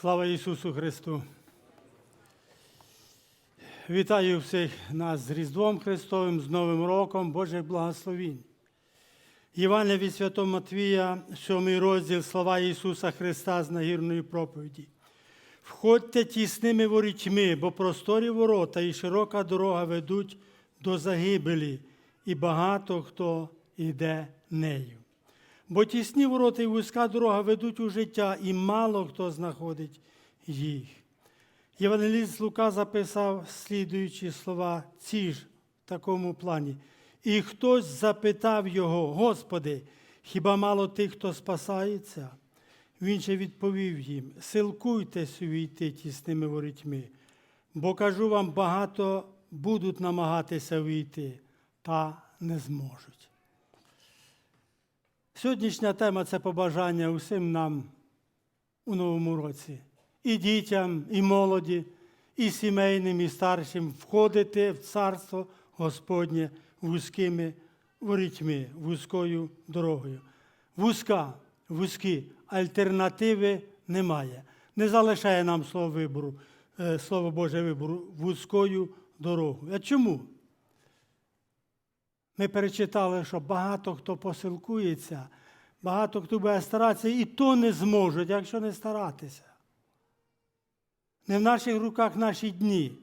Слава Ісусу Христу! Вітаю всіх нас з Різдвом Христовим, з Новим роком, Божих благословінь. Євангелія від Святого Матвія, 7 розділ слова Ісуса Христа з нагірної проповіді. Входьте тісними ворітьми, бо просторі ворота і широка дорога ведуть до загибелі, і багато хто йде нею. Бо тісні ворота і вузька дорога ведуть у життя, і мало хто знаходить їх. Євангеліст Лука записав слідуючі слова ці ж в такому плані. І хтось запитав його, Господи, хіба мало тих, хто спасається? Він же відповів їм: силкуйтесь увійти тісними ворітьми, бо кажу вам, багато будуть намагатися війти, та не зможуть. Сьогоднішня тема це побажання усім нам у новому році. І дітям, і молоді, і сімейним, і старшим входити в царство Господнє вузькими ворітьми, вузькою дорогою. Вузька, вузькі, альтернативи немає. Не залишає нам слово вибору, е, слово Боже вибору вузькою дорогою. А чому? Ми перечитали, що багато хто посилкується, багато хто буде старатися, і то не зможуть, якщо не старатися. Не в наших руках наші дні.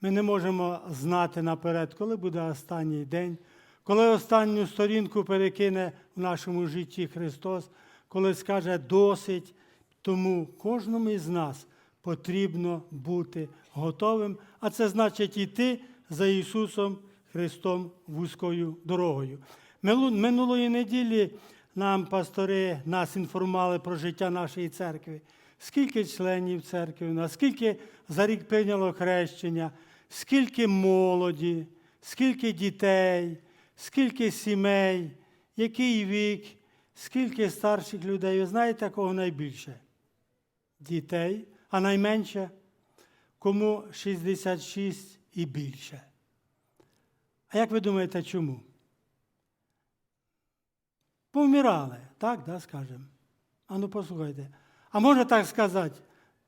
Ми не можемо знати наперед, коли буде останній день, коли останню сторінку перекине в нашому житті Христос, коли скаже досить. Тому кожному із нас потрібно бути готовим, а це значить йти за Ісусом Христом вузькою дорогою. Минулої неділі нам пастори нас інформували про життя нашої церкви. Скільки членів церкви у нас, скільки за рік прийняло хрещення, скільки молоді, скільки дітей, скільки сімей, який вік, скільки старших людей. Ви знаєте, кого найбільше? Дітей, а найменше кому 66 і більше. А як ви думаєте, чому? Повмирали, так, да, скажемо. А ну послухайте. А можна так сказати,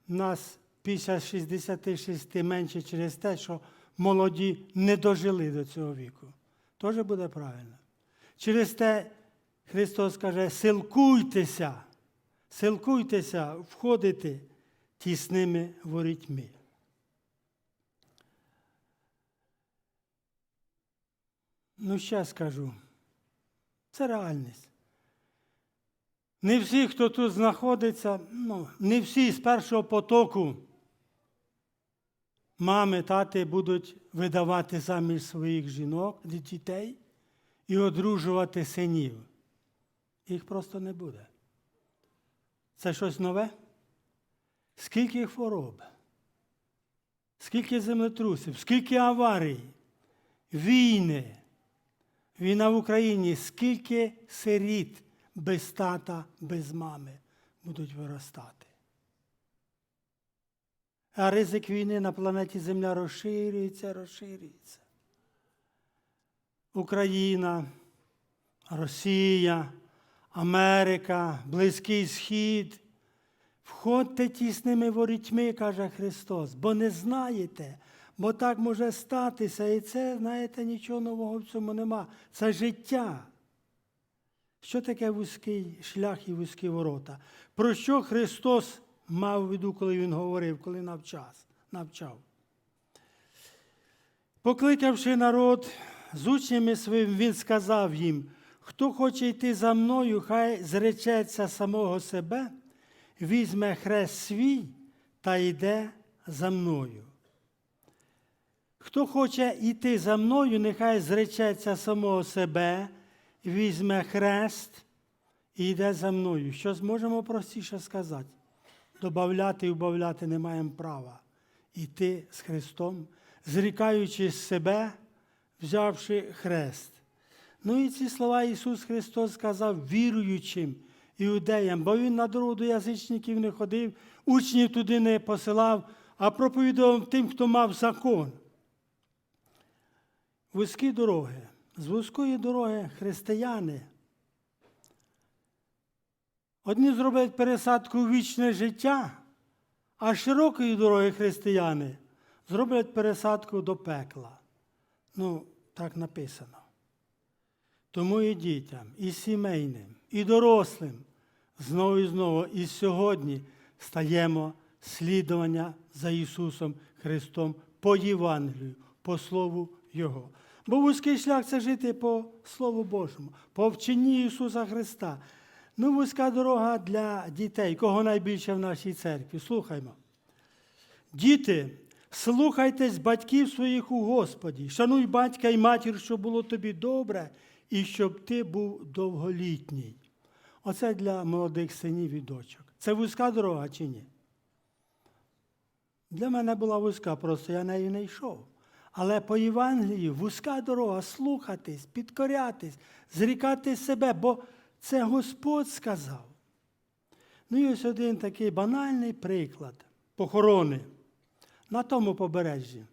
нас після 66 менше через те, що молоді не дожили до цього віку. Теж буде правильно. Через те Христос каже, силкуйтеся, силкуйтеся входити тісними ворітьми. Ну, ще скажу. Це реальність. Не всі, хто тут знаходиться, ну, не всі з першого потоку мами, тати будуть видавати заміж своїх жінок, дітей і одружувати синів. Їх просто не буде. Це щось нове? Скільки хвороб, скільки землетрусів, скільки аварій, війни. Війна в Україні, скільки сиріт без тата, без мами будуть виростати. А ризик війни на планеті Земля розширюється, розширюється. Україна, Росія, Америка, Близький Схід. Входьте тісними ворітьми, каже Христос, бо не знаєте, бо так може статися. І це, знаєте, нічого нового в цьому нема. Це життя. Що таке вузький шлях і вузькі ворота? Про що Христос мав в виду, коли Він говорив, коли навчав? навчав? Покликавши народ з учнями своїм, Він сказав їм, хто хоче йти за мною, хай зречеться самого себе, візьме хрест свій та йде за мною. Хто хоче йти за мною, нехай зречеться самого себе, візьме хрест і йде за мною. Що зможемо простіше сказати? Добавляти і вбавляти не маємо права. Іти з Христом, зрікаючи себе, взявши хрест. Ну і ці слова Ісус Христос сказав віруючим іудеям, бо Він на дорогу до язичників не ходив, учнів туди не посилав, а проповідував тим, хто мав закон. Вузькі дороги. З вузької дороги християни. Одні зроблять пересадку в вічне життя, А широкої дороги християни зроблять пересадку до пекла. Ну, так написано. Тому і дітям, і сімейним, і дорослим знову і знову і сьогодні стаємо слідування за Ісусом Христом по Євангелію, по Слову Його. Бо вузький шлях це жити по Слову Божому, по вченні Ісуса Христа. Ну, вузька дорога для дітей, кого найбільше в нашій церкві. Слухаймо. Діти, слухайтесь батьків своїх у Господі. Шануй батька і матір, щоб було тобі добре, і щоб ти був довголітній. Оце для молодих синів і дочок. Це вузька дорога чи ні? Для мене була вузька, просто я нею не йшов. Але по Євангелію вузька дорога слухатись, підкорятись, зрікати себе, бо це Господь сказав. Ну і ось один такий банальний приклад похорони на тому побережжі.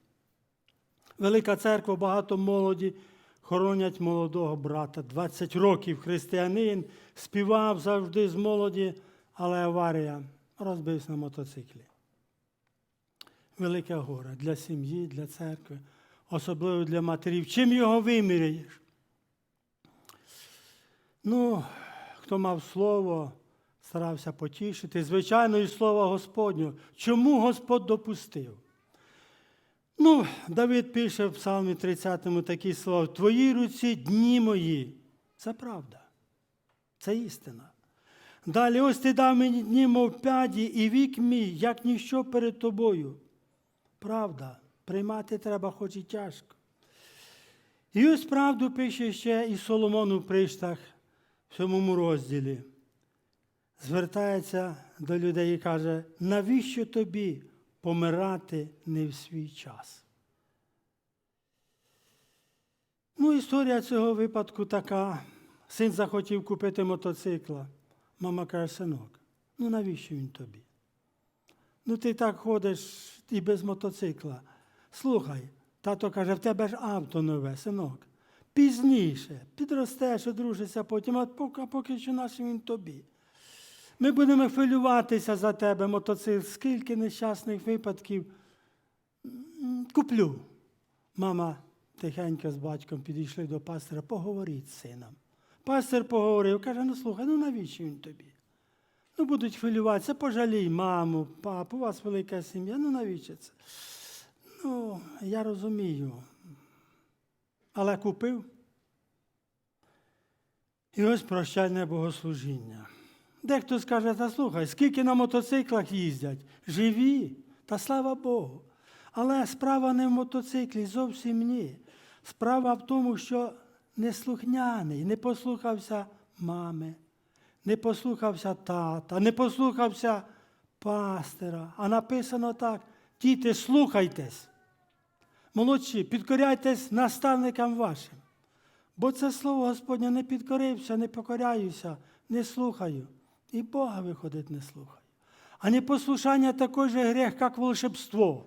Велика церква, багато молоді хоронять молодого брата. 20 років християнин, співав завжди з молоді, але аварія розбився на мотоциклі. Велике горе для сім'ї, для церкви, особливо для матерів. Чим його виміряєш? Ну, хто мав слово, старався потішити. Звичайно, і слово Господнього. Чому Господь допустив? Ну, Давид пише в Псалмі 30 такі слова: в твоїй руці дні мої. Це правда. Це істина. Далі, ось ти дав мені дні, мов п'яді, і вік мій, як ніщо перед тобою. Правда, приймати треба, хоч і тяжко. І ось правду пише ще і Соломон у приштах в сьомому розділі. Звертається до людей і каже, навіщо тобі помирати не в свій час? Ну, історія цього випадку така. Син захотів купити мотоцикла. Мама каже, синок, ну навіщо він тобі? Ну, ти так ходиш і без мотоцикла. Слухай, тато каже, в тебе ж авто нове, синок. Пізніше, підростеш, одружишся потім, а поки, поки що наш він тобі. Ми будемо хвилюватися за тебе, мотоцикл, скільки нещасних випадків. Куплю. Мама тихенько з батьком підійшли до пастора, поговоріть з сином. Пастор поговорив, каже, ну слухай, ну навіщо він тобі? Ну, будуть хвилюватися, пожалій маму, папу, у вас велика сім'я, ну навіщо це? Ну, я розумію. Але купив. І ось прощальне богослужіння. Дехто скаже, та слухай, скільки на мотоциклах їздять? Живі, та слава Богу. Але справа не в мотоциклі, зовсім ні. Справа в тому, що неслухняний, не послухався мами, не послухався тата, не послухався пастира. А написано так: діти, слухайтесь. Молодші, підкоряйтесь наставникам вашим. Бо це слово Господнє не підкорився, не покоряюся, не слухаю. І Бога виходить, не слухаю. А непослушання такий же грех, як волшебство.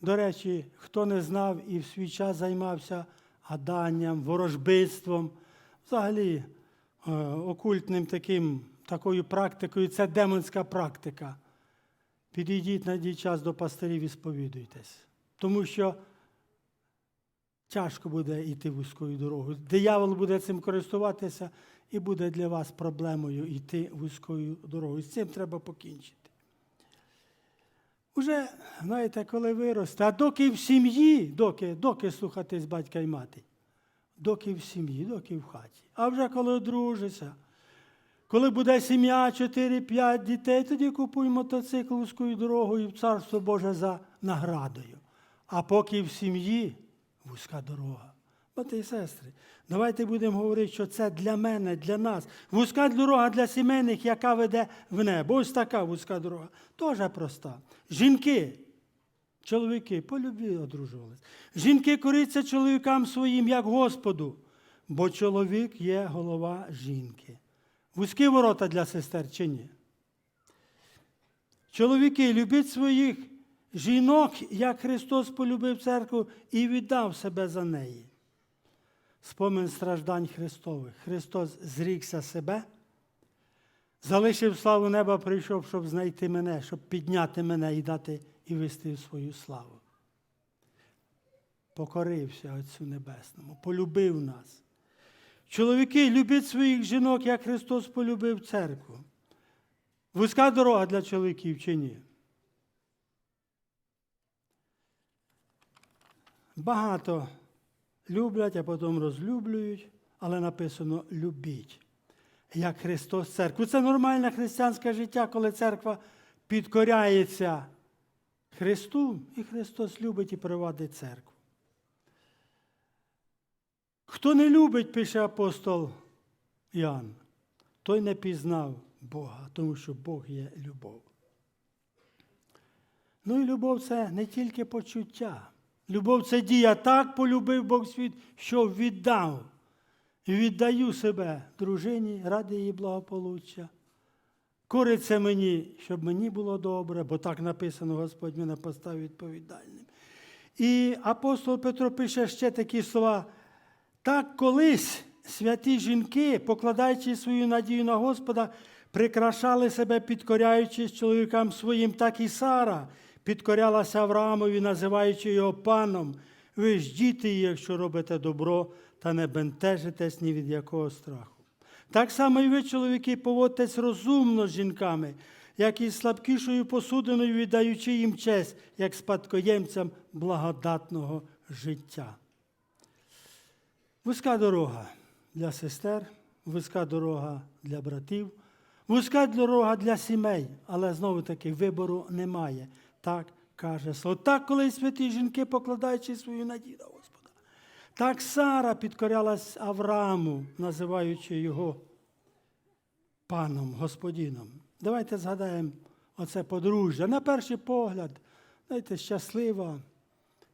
До речі, хто не знав і в свій час займався гаданням, ворожбитством, взагалі окультним таким, такою практикою, це демонська практика. Підійдіть на час до пастирів і сповідуйтесь. Тому що тяжко буде йти вузькою дорогою. Диявол буде цим користуватися і буде для вас проблемою йти вузькою дорогою. З цим треба покінчити. Уже, знаєте, коли виросте, а доки в сім'ї, доки, доки слухатись батька і мати, доки в сім'ї, доки в хаті. А вже коли одружишся, коли буде сім'я 4-5 дітей, тоді купуй мотоцикл вузькою дорогою в Царство Боже за наградою. А поки в сім'ї вузька дорога. Брати і сестри, давайте будемо говорити, що це для мене, для нас. Вузька дорога для сімейних, яка веде в небо. Ось така вузька дорога. Теж проста. Жінки, чоловіки, по любві одружувались. Жінки кориться чоловікам своїм, як Господу, бо чоловік є голова жінки. Вузькі ворота для сестер чи ні? Чоловіки, любіть своїх жінок, як Христос полюбив церкву і віддав себе за неї. Спомин страждань Христових. Христос зрікся себе, Залишив славу неба, прийшов, щоб знайти мене, щоб підняти мене і дати і вести в свою славу. Покорився Отцю Небесному, полюбив нас. Чоловіки, любіть своїх жінок, як Христос полюбив церкву. Вузька дорога для чоловіків чи ні? Багато люблять, а потім розлюблюють, але написано любіть, як Христос церкву. Це нормальне християнське життя, коли церква підкоряється Христу, і Христос любить і приводить церкву. Хто не любить, пише апостол Іоанн, той не пізнав Бога, тому що Бог є любов. Ну і любов це не тільки почуття. Любов це дія. Так полюбив Бог світ, що віддав. І віддаю себе дружині ради її благополуччя. Кориться мені, щоб мені було добре, бо так написано, Господь мене поставив відповідальним. І апостол Петро пише ще такі слова. Так колись святі жінки, покладаючи свою надію на Господа, прикрашали себе, підкоряючись чоловікам своїм, так і Сара підкорялася Авраамові, називаючи його паном. Ви ж діти, якщо робите добро, та не бентежитесь ні від якого страху. Так само і ви, чоловіки, поводьтесь розумно з жінками, як і слабкішою посудиною, віддаючи їм честь, як спадкоємцям благодатного життя. Вузька дорога для сестер, вузька дорога для братів, вузька дорога для сімей, але знову таки вибору немає. Так каже слово. Так, коли святі жінки, покладаючи свою надію на Господа. Так Сара підкорялась Аврааму, називаючи його паном, господином. Давайте згадаємо оце подружжя. На перший погляд, знаєте, щаслива.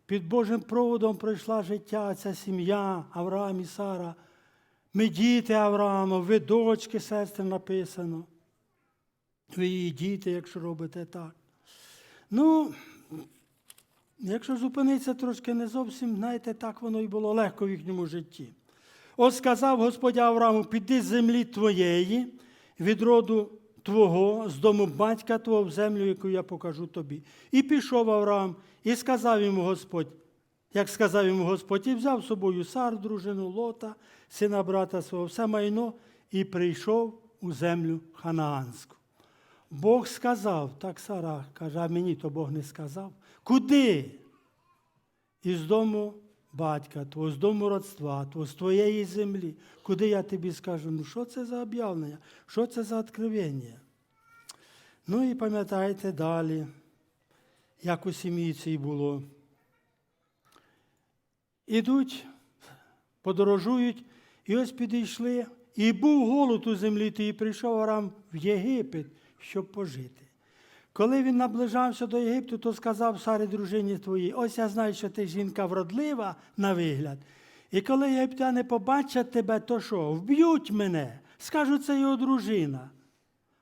Під Божим проводом пройшла життя ця сім'я Авраам і Сара. Ми діти Авраама, ви дочки, сестри написано. Ви її діти, якщо робите так. Ну, якщо зупинитися трошки не зовсім, знаєте, так воно і було легко в їхньому житті. Ось сказав Господь Аврааму, піди з землі твоєї, від роду твого, з дому батька твого в землю, яку я покажу тобі. І пішов Авраам, і сказав йому Господь, як сказав йому Господь, і взяв з собою Сар, дружину Лота, сина брата свого, все майно, і прийшов у землю ханаанську. Бог сказав, так Сара каже, а мені то Бог не сказав. Куди? Із дому батька твого, з дому родства твого, з твоєї землі. Куди я тобі скажу? Ну що це за об'явлення? Що це за откровення? Ну і пам'ятаєте далі, як у сім'ї цій було. Ідуть, подорожують, і ось підійшли. І був голод у землі, і прийшов Арам в Єгипет, щоб пожити. Коли він наближався до Єгипту, то сказав Сарі дружині твоїй, ось я знаю, що ти жінка вродлива на вигляд. І коли єгиптяни побачать тебе, то що? Вб'ють мене, скажуть, це його дружина,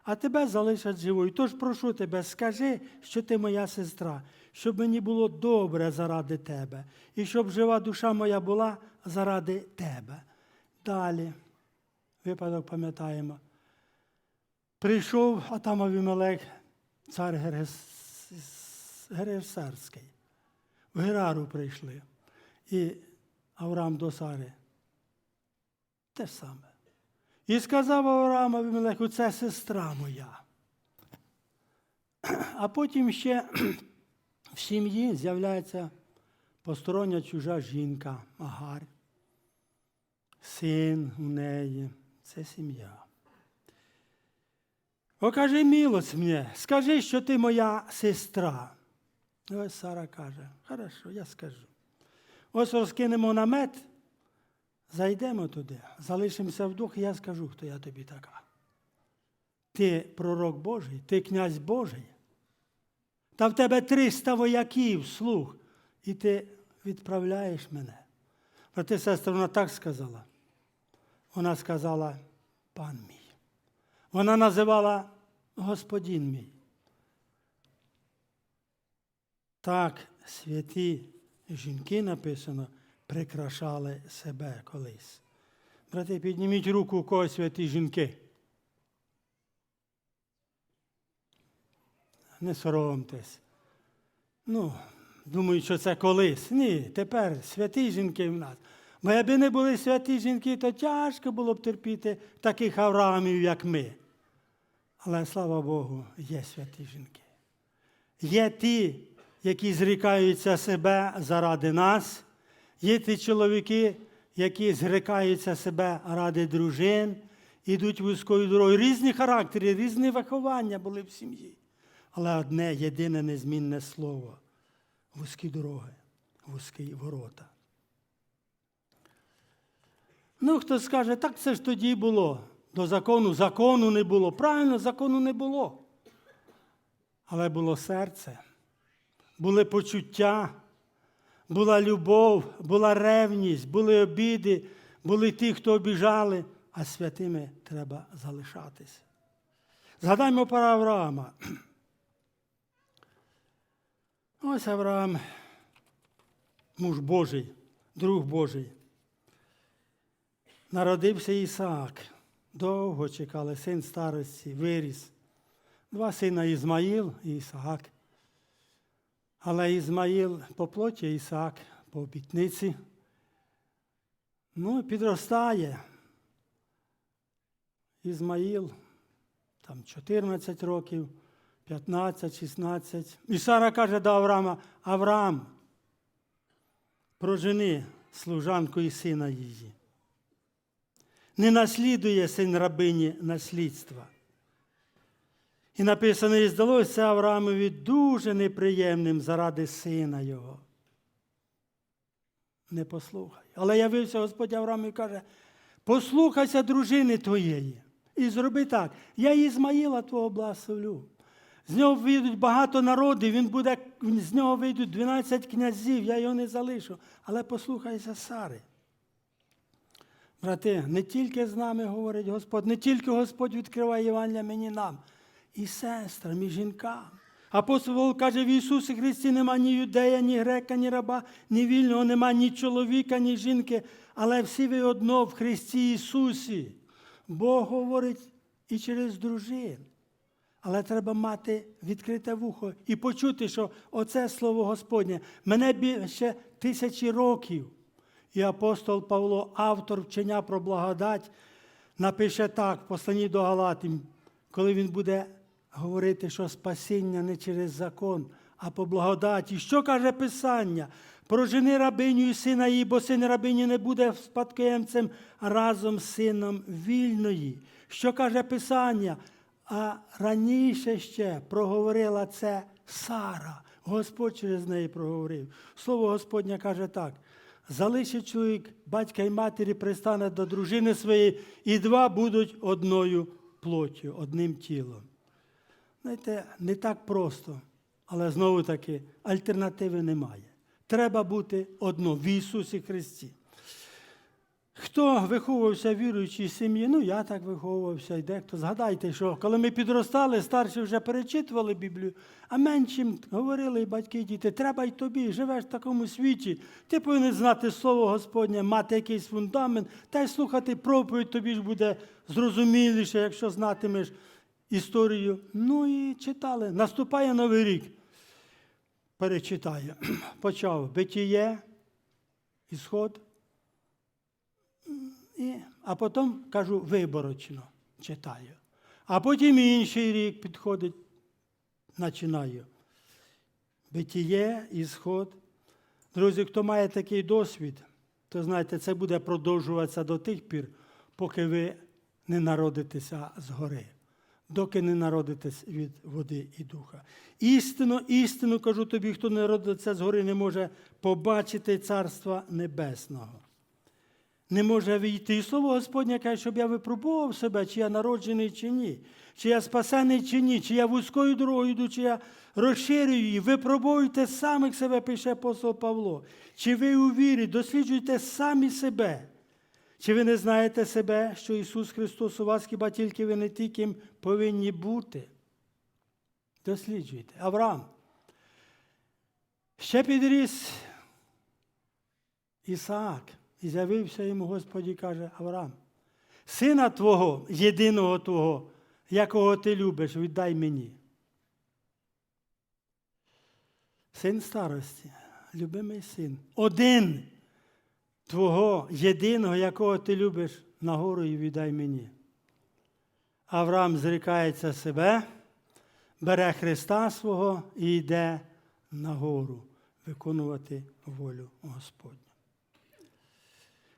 а тебе залишать живою. Тож прошу тебе, скажи, що ти моя сестра, щоб мені було добре заради тебе, і щоб жива душа моя була заради тебе. Далі, випадок пам'ятаємо. Прийшов Атам Авімелек, цар Герес- Гересарський. В Герару прийшли. І Авраам до Сари. Те ж саме. І сказав Авраам Авімелеку, це сестра моя. А потім ще в сім'ї з'являється постороння чужа жінка, Агарь. Син у неї. Це сім'я. Окажи милость мені, скажи, що ти моя сестра. Ось Сара каже, хорошо, я скажу. Ось розкинемо намет, зайдемо туди, залишимося в дух, і я скажу, хто я тобі така. Ти пророк Божий, ти князь Божий. Та в тебе 300 вояків, слух, і ти відправляєш мене. Брати і сестри, вона так сказала. Вона сказала, пан мій. Вона називала Господин мій. Так святі жінки написано, прикрашали себе колись. Брати, підніміть руку у когось святі жінки. Не соромтесь. Ну, думаю, що це колись. Ні, тепер святі жінки в нас. Бо якби не були святі жінки, то тяжко було б терпіти таких Авраамів, як ми. Але слава Богу, є святі жінки. Є ті, які зрікаються себе заради нас, є ті чоловіки, які зрікаються себе ради дружин, ідуть вузькою дорогою. Різні характери, різні виховання були в сім'ї. Але одне єдине незмінне слово вузькі дороги, вузькі ворота. Ну, хто скаже, так це ж тоді було. До закону закону не було. Правильно, закону не було. Але було серце, були почуття, була любов, була ревність, були обіди, були ті, хто обіжали, а святими треба залишатися. Згадаймо про Авраама. Ось Авраам, муж Божий, друг Божий. Народився Ісаак. Довго чекали син старості, виріс. Два сина Ізмаїл і Ісаак. Але Ізмаїл по плоті, Ісаак по обітниці. Ну, підростає. Ізмаїл, там 14 років, 15, 16. І Сара каже до Авраама, Авраам, прожени служанку і сина її. Не наслідує син рабині наслідства. І написано, і здалося Авраамові дуже неприємним заради сина його. Не послухай. Але явився Господь Авраам і каже: послухайся дружини твоєї. І зроби так. Я Ізмаїла твого благословлю. З нього вийдуть багато народів, він буде, з нього вийдуть 12 князів, я його не залишу. Але послухайся Сари. Брати, не тільки з нами говорить Господь, не тільки Господь відкриває Євангелія мені нам, і сестрам, і жінкам. Апостол каже, в Ісусі Христі нема ні юдея, ні грека, ні раба, ні вільного, нема ні чоловіка, ні жінки, але всі ви одно в Христі Ісусі. Бог говорить і через дружин. Але треба мати відкрите вухо і почути, що оце слово Господнє мене більше тисячі років. І апостол Павло, автор вчення про благодать, напише так, в посланні до Галатів, коли він буде говорити, що спасіння не через закон, а по благодаті. Що каже Писання? Прожени рабиню і сина її, бо син рабині не буде спадкоємцем разом з сином вільної. Що каже Писання? А раніше ще проговорила це Сара. Господь через неї проговорив. Слово Господнє каже так: залишить чоловік батька і матері, пристане до дружини своєї, і два будуть одною плоттю, одним тілом. Знаєте, не так просто, але знову таки альтернативи немає. Треба бути одно в Ісусі Христі. Хто виховувався в віруючій сім'ї, ну я так виховувався, і дехто. Згадайте, що коли ми підростали, старші вже перечитували Біблію, а меншим говорили батьки, діти, треба й тобі, живеш в такому світі. Ти повинен знати Слово Господнє, мати якийсь фундамент, та й слухати проповідь тобі ж буде зрозуміліше, якщо знатимеш історію. Ну і читали. Наступає Новий рік. Перечитаю. Почав битіє, ісход. І, а потім кажу виборочно читаю. А потім інший рік підходить, починаю. Битіє, ісход. Друзі, хто має такий досвід, то знаєте, це буде продовжуватися до тих пір, поки ви не народитеся згори, доки не народитесь від води і духа. Істинно, істинно кажу тобі, хто не народиться згори, не може побачити Царства Небесного не може війти. І слово Господнє каже, щоб я випробував себе, чи я народжений, чи ні, чи я спасений, чи ні, чи я вузькою дорогою йду, чи я розширюю її. Випробуйте самих себе, пише апостол Павло. Чи ви у вірі, досліджуйте самі себе. Чи ви не знаєте себе, що Ісус Христос у вас хіба тільки ви не ті, ким повинні бути? Досліджуйте. Авраам. Ще підріс Ісаак. І з'явився йому Господь і каже, Авраам, сина твого, єдиного твого, якого ти любиш, віддай мені. Син старості, любимий син. Один Твого єдиного, якого ти любиш, нагору і віддай мені. Авраам зрікається себе, бере Христа свого і йде нагору виконувати волю Господню.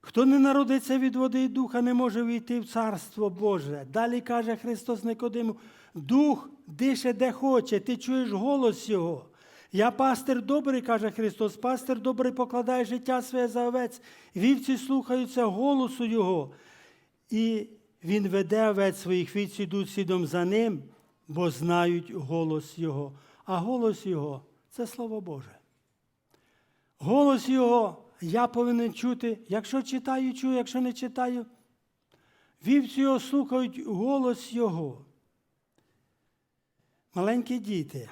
Хто не народиться від води і духа, не може війти в Царство Боже. Далі каже Христос Никодиму, дух дише де хоче, ти чуєш голос Його. Я пастир добрий, каже Христос, пастир добрий покладає життя своє за овець. Вівці слухаються голосу Його. І Він веде овець своїх вівці йдуть слідом за ним, бо знають голос Його. А голос Його це Слово Боже. Голос Його я повинен чути. Якщо читаю, чую, якщо не читаю. Вівці його слухають голос Його. Маленькі діти.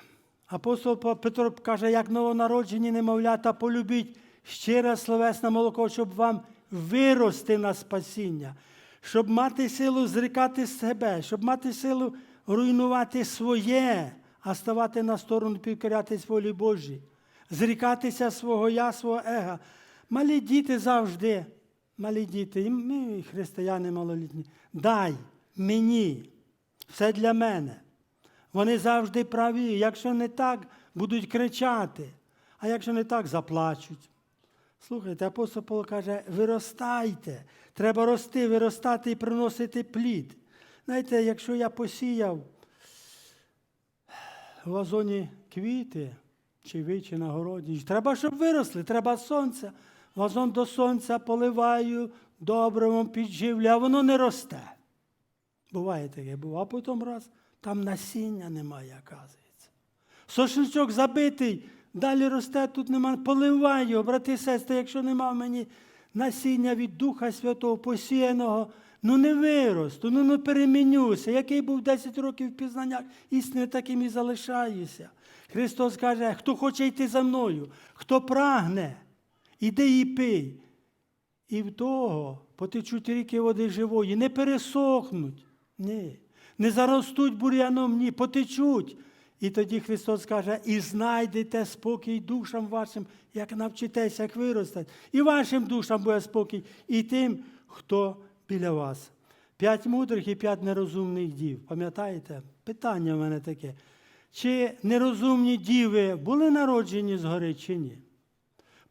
Апостол Петро каже, як новонароджені немовлята, полюбіть щире словесне молоко, щоб вам вирости на спасіння, щоб мати силу зрікати себе, щоб мати силу руйнувати своє, а ставати на сторону підкорятись волі Божій, зрікатися свого я, свого ега. Малі діти завжди, малі діти, і ми, християни малолітні, дай мені, все для мене. Вони завжди праві. Якщо не так, будуть кричати, а якщо не так, заплачуть. Слухайте, апостол Павло каже, виростайте, треба рости, виростати і приносити плід. Знаєте, якщо я посіяв в вазоні квіти, чи ви, чи на городі, треба, щоб виросли, треба сонця. Вазон до сонця поливаю, добривом підживлю, а воно не росте. Буває таке, а потім раз там насіння немає, оказується. Сошничок забитий, далі росте, тут немає. Поливай його, брати і сестри, якщо нема в мені насіння від Духа Святого посіяного, ну не виросту, ну не перемінюся. Який був 10 років в пізнаннях, істини таким і залишаюся. Христос каже, хто хоче йти за мною, хто прагне, іди і пий. І в того потечуть ріки води живої, не пересохнуть. Ні. Не заростуть бур'яном, ні, потечуть. І тоді Христос каже, і знайдете спокій душам вашим, як навчитеся, як виростати. І вашим душам буде спокій, і тим, хто біля вас. П'ять мудрих і п'ять нерозумних дів. Пам'ятаєте? Питання в мене таке. Чи нерозумні діви були народжені згори, чи ні?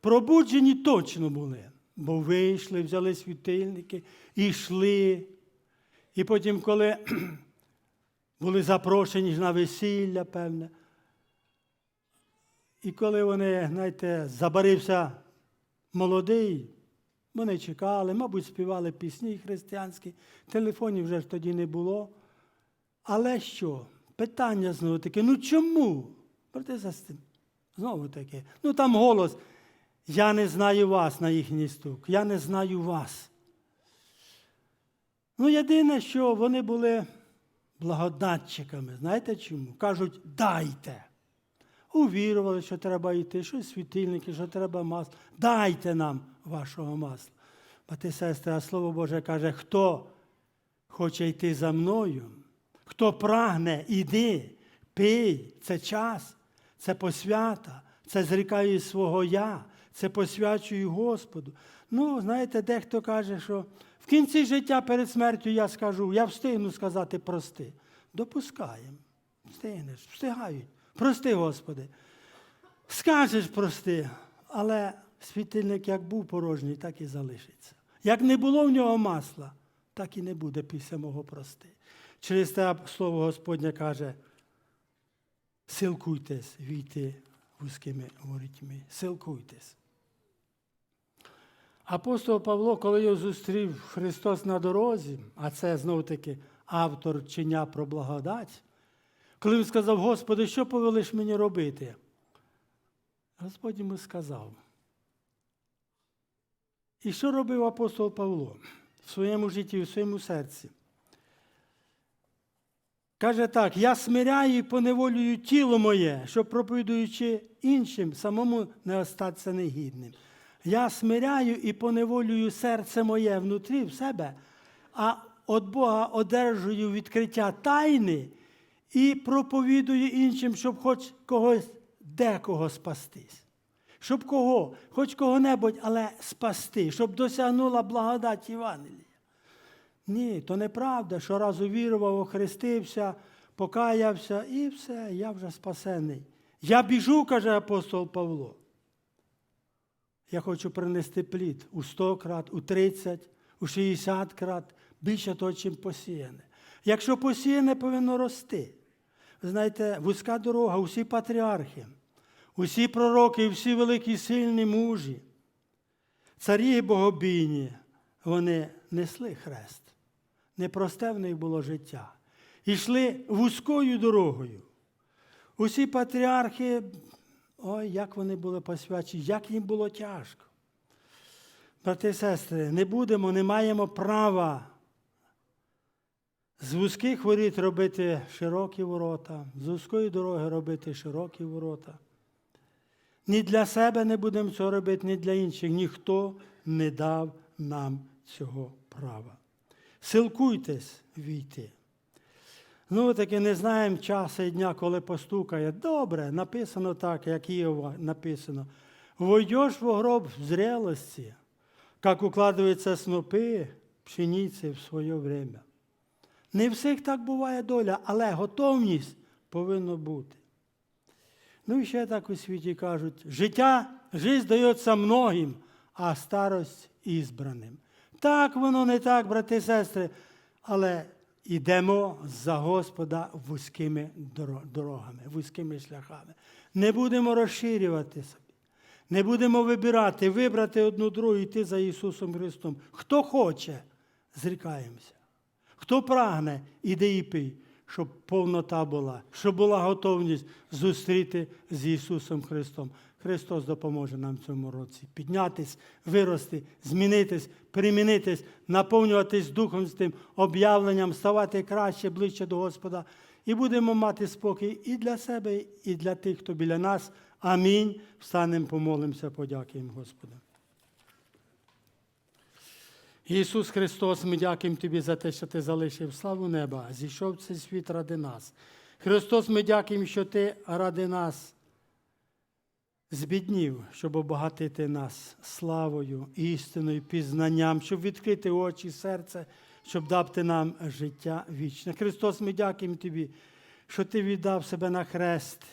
Пробуджені точно були, бо вийшли, взяли світильники і йшли. І потім, коли були запрошені на весілля, певне. І коли вони, знаєте, забарився молодий, вони чекали, мабуть, співали пісні християнські, телефонів вже ж тоді не було. Але що? Питання знову таке, ну чому? Сестри, знову таке. Ну там голос. Я не знаю вас на їхній стук. Я не знаю вас. Ну, єдине, що вони були благодатчиками. Знаєте чому? Кажуть, дайте. Увірували, що треба йти, що світильники, що треба масло. Дайте нам вашого масла. Бати сестри, а Слово Боже каже, хто хоче йти за мною, хто прагне, іди, пий, це час, це посвята, це зрікаю свого я, це посвячую Господу. Ну, знаєте, дехто каже, що в кінці життя перед смертю я скажу, я встигну сказати прости. Допускаємо. Встигнеш, встигають. Прости, Господи. Скажеш прости, але світильник як був порожній, так і залишиться. Як не було в нього масла, так і не буде після мого прости. Через те слово Господнє каже, силкуйтесь війти вузькими ворітьми. Силкуйтесь. Апостол Павло, коли його зустрів Христос на дорозі, а це знову таки автор вчення про благодать, коли він сказав, Господи, що повелиш мені робити? Господь йому сказав. І що робив апостол Павло в своєму житті, в своєму серці? Каже так, я смиряю і поневолюю тіло моє, щоб проповідуючи іншим, самому не остатися негідним. Я смиряю і поневолюю серце моє внутрі в себе, а від Бога одержую відкриття тайни і проповідую іншим, щоб хоч когось декого спастись. Щоб кого, хоч кого-небудь, але спасти, щоб досягнула благодать Євангелія. Ні, то неправда, що раз увірував, охрестився, покаявся і все, я вже спасений. Я біжу, каже апостол Павло. Я хочу принести плід у 100 крат, у 30, у 60 крат, більше того, чим посіяне. Якщо посіяне, повинно рости. Ви знаєте, вузька дорога, усі патріархи, усі пророки, всі великі сильні мужі, царі і богобійні, вони несли хрест. Непросте в них було життя. І йшли вузькою дорогою. Усі патріархи, ой, як вони були посвячені, як їм було тяжко. Брати і сестри, не будемо, не маємо права з вузьких воріт робити широкі ворота, з вузької дороги робити широкі ворота. Ні для себе не будемо цього робити, ні для інших. Ніхто не дав нам цього права. Силкуйтесь війти. Ну, таки не знаємо часу і дня, коли постукає. Добре, написано так, як Іова написано. Войдеш в гроб в зрелості, як укладаються снопи пшениці в своє время. Не всіх так буває доля, але готовність повинна бути. Ну і ще так у світі кажуть, життя, життя дається многим, а старость ізбраним. Так воно не так, брати і сестри, але йдемо за Господа вузькими дорогами, вузькими шляхами. Не будемо розширювати собі. Не будемо вибирати, вибрати одну другу і йти за Ісусом Христом. Хто хоче, зрікаємося. Хто прагне, іди і пий, щоб повнота була, щоб була готовність зустріти з Ісусом Христом. Христос допоможе нам в цьому році піднятись, вирости, змінитись, перемінитись, наповнюватись Духом з тим об'явленням, ставати краще, ближче до Господа. І будемо мати спокій і для себе, і для тих, хто біля нас. Амінь. Встанемо, помолимося, подякуємо Господу. Ісус Христос, ми дякуємо Тобі за те, що Ти залишив славу неба, зійшов цей світ ради нас. Христос, ми дякуємо, що Ти ради нас збіднів, щоб обагатити нас славою, істиною, пізнанням, щоб відкрити очі, серце, щоб дати нам життя вічне. Христос, ми дякуємо Тобі, що Ти віддав себе на хрест,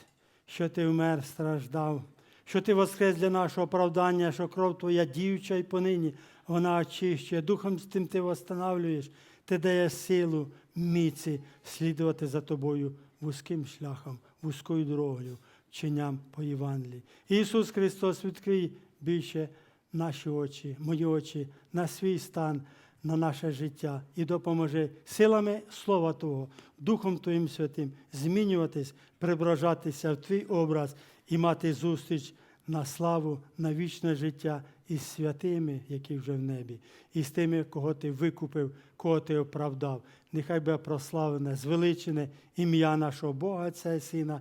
що Ти вмер, страждав, що Ти воскрес для нашого оправдання, що кров Твоя дівча і понині вона очищує. Духом з тим Ти восстанавлюєш, Ти даєш силу, міці слідувати за Тобою вузьким шляхом, вузькою дорогою, чиням по Євангелії. Ісус Христос, відкрий більше наші очі, мої очі, на свій стан, на наше життя і допоможи силами Слова Твого, Духом Твоїм Святим змінюватись, преображатися в Твій образ і мати зустріч на славу, на вічне життя із святими, які вже в небі, і з тими, кого ти викупив, кого ти оправдав. Нехай буде прославлене, звеличене ім'я нашого Бога, Отця і Сина